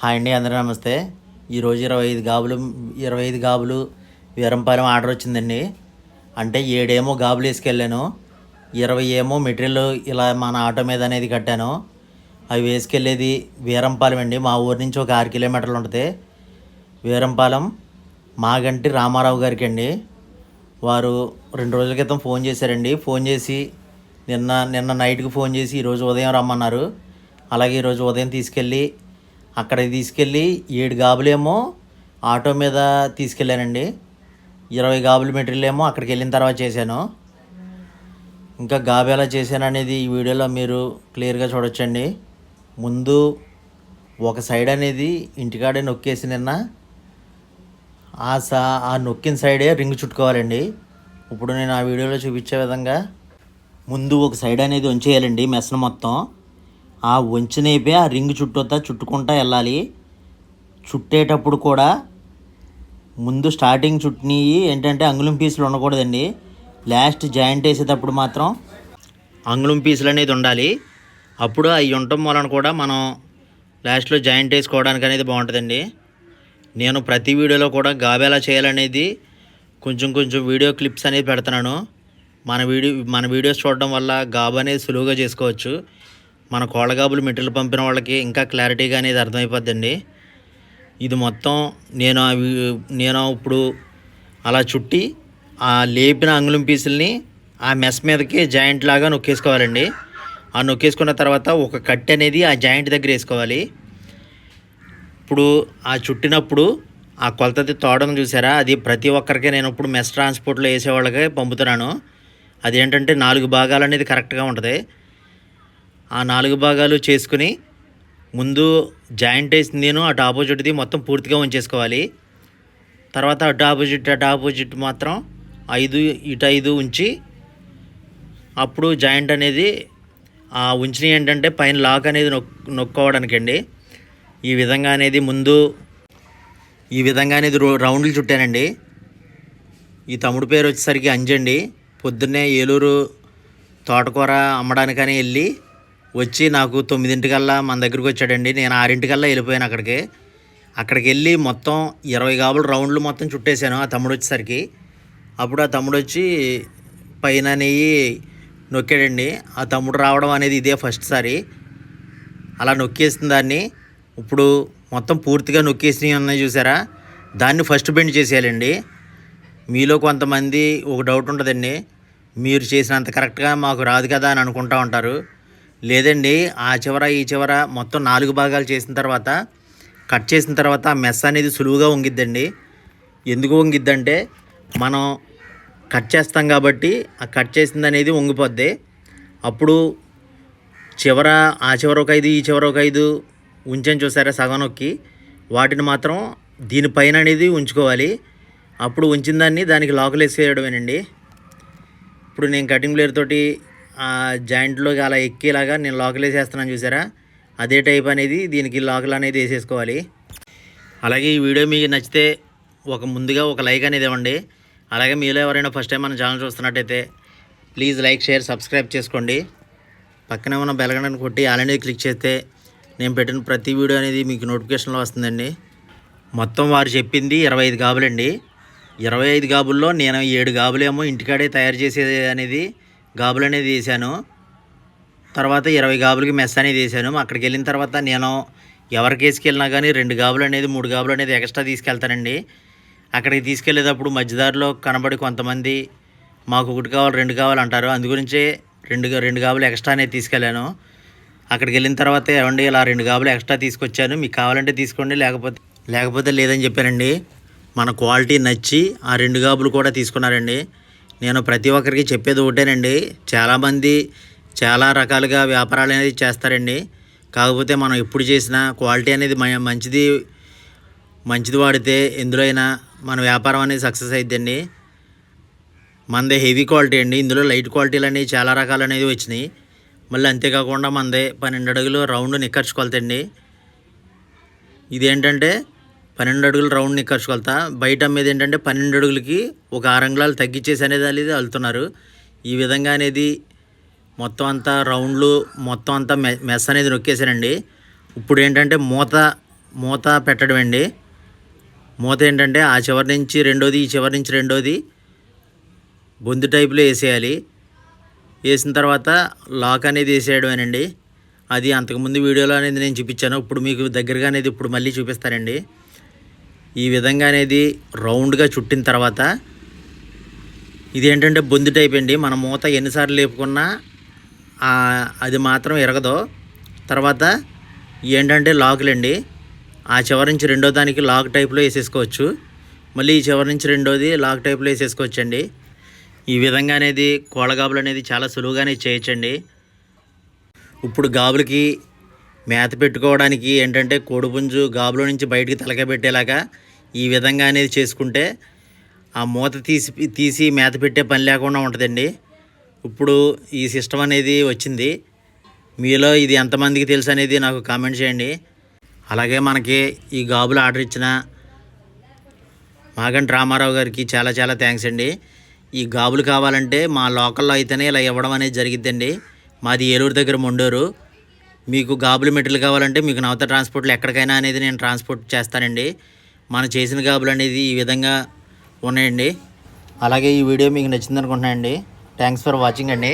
Hi అండి అందరూ నమస్తే. ఈరోజు ఇరవై ఐదు గాబులు ఇరవై ఐదు గాబులు వీరంపాలెం ఆర్డర్ వచ్చిందండి. అంటే ఏడేమో గాబులు వేసుకెళ్ళాను. ఇరవై ఏమో మెటీరియల్ ఇలా మన ఆటో మీద అనేది కట్టాను. అవి వేసుకెళ్ళేది వీరంపాలెం అండి. మా ఊరి నుంచి ఒక ఆరు కిలోమీటర్లు ఉంటుంది. వీరంపాలెం మాగంటి రామారావు గారికి అండి. వారు రెండు రోజుల క్రితం ఫోన్ చేశారండి. ఫోన్ చేసి నిన్న నిన్న నైట్కి ఫోన్ చేసి ఈరోజు ఉదయం రమ్మన్నారు. అలాగే ఈరోజు ఉదయం తీసుకెళ్ళి అక్కడికి తీసుకెళ్ళి ఏడు గాబులేమో ఆటో మీద తీసుకెళ్ళానండి. ఇరవై గాబుల మెటీరియల్ ఏమో అక్కడికి వెళ్ళిన తర్వాత చేశాను. ఇంకా గాబు ఎలా చేశాను అనేది ఈ వీడియోలో మీరు క్లియర్గా చూడొచ్చండి. ముందు ఒక సైడ్ అనేది ఇంటికాడే నొక్కేసి నిన్న ఆ సా ఆ నొక్కిన సైడే రింగ్ చుట్టుకోవాలండి. ఇప్పుడు నేను ఆ వీడియోలో చూపించే విధంగా ముందు ఒక సైడ్ అనేది ఉంచేయాలండి మెసన మొత్తం. ఆ వంచినైపే ఆ రింగ్ చుట్టూతా చుట్టుకుంటా వెళ్ళాలి. చుట్టేటప్పుడు కూడా ముందు స్టార్టింగ్ చుట్టినవి ఏంటంటే అంగుళం పీసులు ఉండకూడదండి. లాస్ట్ జాయింట్ వేసేటప్పుడు మాత్రం అంగుళం పీసులు అనేది ఉండాలి. అప్పుడు అవి ఉండటం వలన కూడా మనం లాస్ట్లో జాయింట్ వేసుకోవడానికి అనేది బాగుంటుందండి. నేను ప్రతి వీడియోలో కూడా గాబేలా చేయాలనేది కొంచెం కొంచెం వీడియో క్లిప్స్ అనేది పెడుతున్నాను. మన వీడియో మన వీడియోస్ చూడడం వల్ల గాబు అనేది సులువుగా చేసుకోవచ్చు. మన కోళ్ళగాబులు మెటీరియల్ పంపిన వాళ్ళకి ఇంకా క్లారిటీగా అనేది అర్థమైపోద్దండి. ఇది మొత్తం నేను అవి నేను ఇప్పుడు అలా చుట్టి ఆ లేపిన అంగుళం పీసుల్ని ఆ మెస్ మీదకి జాయింట్ లాగా నొక్కేసుకోవాలండి. ఆ నొక్కేసుకున్న తర్వాత ఒక కట్టె అనేది ఆ జాయింట్ దగ్గర వేసుకోవాలి. ఇప్పుడు ఆ చుట్టినప్పుడు ఆ కొలతది తోడను చూసారా? అది ప్రతి ఒక్కరికి నేను ఇప్పుడు మెస్ ట్రాన్స్పోర్ట్లో వేసేవాళ్ళకి పంపుతున్నాను. అదేంటంటే నాలుగు భాగాలు అనేది కరెక్ట్గా ఉంటుంది. ఆ నాలుగు భాగాలు చేసుకుని ముందు జాయింట్ వేసింది నేను అటు ఆపోజిట్ది మొత్తం పూర్తిగా ఉంచేసుకోవాలి. తర్వాత అటు ఆపోజిట్ అటు ఆపోజిట్ మాత్రం ఐదు ఇటు ఐదు ఉంచి అప్పుడు జాయింట్ అనేది ఆ ఉంచినవి ఏంటంటే పైన లాక్ అనేది నొక్ నొక్కోవడానికండి. ఈ విధంగా అనేది ముందు ఈ విధంగా అనేది రో- రౌండ్లు చుట్టానండి. ఈ తమ్ముడు పేరు వచ్చేసరికి అంజండి. పొద్దున్నే ఏలూరు తోటకూర అమ్మడానికని వెళ్ళి వచ్చి నాకు తొమ్మిదింటికల్లా మన దగ్గరికి వచ్చాడండి నేను ఆరింటికల్లా వెళ్ళిపోయాను అక్కడికి. అక్కడికి వెళ్ళి మొత్తం ఇరవై గాబులు రౌండ్లు మొత్తం చుట్టేశాను ఆ తమ్ముడు వచ్చేసరికి అప్పుడు ఆ తమ్ముడు వచ్చి పైన నెయ్యి నొక్కాడండి. ఆ తమ్ముడు రావడం అనేది ఇదే ఫస్ట్ సారి. అలా నొక్కేసిన దాన్ని ఇప్పుడు మొత్తం పూర్తిగా నొక్కేసినవి ఉన్నాయి చూసారా? దాన్ని ఫస్ట్ బెండ్ చేసేయాలండి. మీలో కొంతమంది ఒక డౌట్ ఉంటుందండి. మీరు చేసినంత కరెక్ట్గా మాకు రాదు కదా అని అనుకుంటా ఉంటారు. లేదండి ఆ చివర ఈ చివర మొత్తం నాలుగు భాగాలు చేసిన తర్వాత కట్ చేసిన తర్వాత ఆ మెస్ అనేది సులువుగా వంగిద్దండి. ఎందుకు వంగిద్దంటే మనం కట్ చేస్తాం కాబట్టి ఆ కట్ చేసింది అనేది వంగిపోద్ది. అప్పుడు చివర ఆ చివర ఒక ఐదు ఈ చివర ఒక ఐదు ఉంచని చూసారా సగం నొక్కి. వాటిని మాత్రం దీనిపైన అనేది ఉంచుకోవాలి. అప్పుడు ఉంచిన దాన్ని దానికి లాకులు వేసేయడమేనండి ఇప్పుడు నేను కటింగ్ ప్లేయర్ తోటి ఆ జాయింట్లోకి అలా ఎక్కేలాగా నేను లాకులు వేసేస్తున్నాను చూసారా? అదే టైప్ అనేది దీనికి లాకులు అనేది వేసేసుకోవాలి. అలాగే ఈ వీడియో మీకు నచ్చితే ఒక ముందుగా ఒక లైక్ అనేది ఇవ్వండి. అలాగే మీలో ఎవరైనా ఫస్ట్ టైం మన ఛానల్ చూస్తున్నట్టయితే ప్లీజ్ లైక్ షేర్ సబ్స్క్రైబ్ చేసుకోండి. పక్కనే ఉన్న బెలగడని కొట్టి ఆల్ క్లిక్ చేస్తే నేను పెట్టిన ప్రతి వీడియో అనేది మీకు నోటిఫికేషన్లో వస్తుందండి. మొత్తం వారు చెప్పింది ఇరవై ఐదు గాబులండి. ఇరవై ఐదు గాబుల్లో నేను ఏడు గాబులేమో ఇంటికాడే తయారు చేసేది అనేది గాబులు అనేది వేసాను తర్వాత ఇరవై గాబులకి మెస్ అనేది వేసాను అక్కడికి వెళ్ళిన తర్వాత నేను ఎవరికి వేసుకెళ్ళినా కానీ రెండు గాబులు అనేది మూడు గాబులు అనేది ఎక్స్ట్రా తీసుకెళ్తానండి. అక్కడికి తీసుకెళ్ళేటప్పుడు మధ్యదారిలో కనబడి కొంతమంది మాకు ఒకటి కావాలి రెండు కావాలంటారు అందు అందుగురించే రెండు రెండు గాబులు ఎక్స్ట్రా అనేది తీసుకెళ్ళాను. అక్కడికి వెళ్ళిన తర్వాత ఏమండి ఇలా రెండు గాబులు ఎక్స్ట్రా తీసుకొచ్చాను. మీకు కావాలంటే తీసుకోండి లేకపోతే లేకపోతే లేదని చెప్పానండి. మన క్వాలిటీ నచ్చి ఆ రెండు గాబులు కూడా తీసుకున్నారండి. నేను ప్రతి ఒక్కరికి చెప్పేది ఒకటేనండి. చాలామంది చాలా రకాలుగా వ్యాపారాలు అనేది చేస్తారండి. కాకపోతే మనం ఎప్పుడు చేసినా క్వాలిటీ అనేది మ- మంచిది మంచిది వాడితే ఎందులో అయినా మన వ్యాపారం అనేది సక్సెస్ అయిద్దండి. మనదే హెవీ క్వాలిటీ అండి. ఇందులో లైట్ క్వాలిటీలు అనేవి చాలా రకాలు అనేది వచ్చినాయి. మళ్ళీ అంతేకాకుండా మనదే పన్నెండు అడుగులు రౌండ్ నిక్కర్చుకొలతండి ఇదేంటంటే పన్నెండు అడుగులు రౌండ్ నిక్కర్చుకొలత బయట అమ్మేది ఏంటంటే పన్నెండు అడుగులకి ఒక ఆరు తగ్గించేసి అనేది అనేది వెళ్తున్నారు ఈ విధంగా అనేది మొత్తం అంతా రౌండ్లు మొత్తం అంతా మె మెస్ అనేది నొక్కేసానండి ఇప్పుడు ఏంటంటే మూత మూత పెట్టడం అండి. మూత ఏంటంటే ఆ చివరి నుంచి రెండోది ఈ చివరి నుంచి రెండోది బొందు టైపులో వేసేయాలి. వేసిన తర్వాత లాక్ అనేది వేసేయడమేనండి అది అంతకుముందు వీడియోలో అనేది నేను చూపించాను. ఇప్పుడు మీకు దగ్గరగా అనేది ఇప్పుడు మళ్ళీ చూపిస్తానండి. ఈ విధంగా అనేది రౌండ్గా చుట్టిన తర్వాత ఇది ఏంటంటే బొంది టైప్ అండి. మన మూత ఎన్నిసార్లు లేపుకున్నా అది మాత్రం ఎరగదు తర్వాత ఏంటంటే లాకులండి ఆ చివరి నుంచి రెండో దానికి లాక్ టైప్లో వేసేసుకోవచ్చు. మళ్ళీ ఈ చివరి నుంచి రెండోది లాక్ టైప్లో వేసేసుకోవచ్చు అండి ఈ విధంగా అనేది కోళ్ళగాబులు అనేది చాలా సులువుగానే చేయొచ్చండి. ఇప్పుడు గాబులకి మేత పెట్టుకోవడానికి ఏంటంటే కోడిపుంజు గాబులో నుంచి బయటికి తలకబెట్టేలాగా ఈ విధంగా అనేది చేసుకుంటే ఆ మూత తీసి తీసి మేత పెట్టే పని లేకుండా ఉంటుందండి. ఇప్పుడు ఈ సిస్టమ్ అనేది వచ్చింది. మీలో ఇది ఎంతమందికి తెలుసు అనేది నాకు కామెంట్ చేయండి. అలాగే మనకి ఈ గాబులు ఆర్డర్ ఇచ్చిన మాగంటి రామారావు గారికి చాలా చాలా థ్యాంక్స్ అండి. ఈ గాబులు కావాలంటే మా లోకల్లో అయితేనే ఇలా ఇవ్వడం అనేది జరిగిద్దండి. మాది ఏలూరు దగ్గర మొండూరు. మీకు గాబులు మెటీరియల్ కావాలంటే మీకు నవత ట్రాన్స్పోర్ట్లో ఎక్కడికైనా అనేది నేను ట్రాన్స్పోర్ట్ చేస్తానండి. మనం చేసిన గాబులు అనేది ఈ విధంగా ఉన్నాయండి. అలాగే ఈ వీడియో మీకు నచ్చింది అనుకుంటున్నానండి థ్యాంక్స్ ఫర్ వాచింగ్ అండి.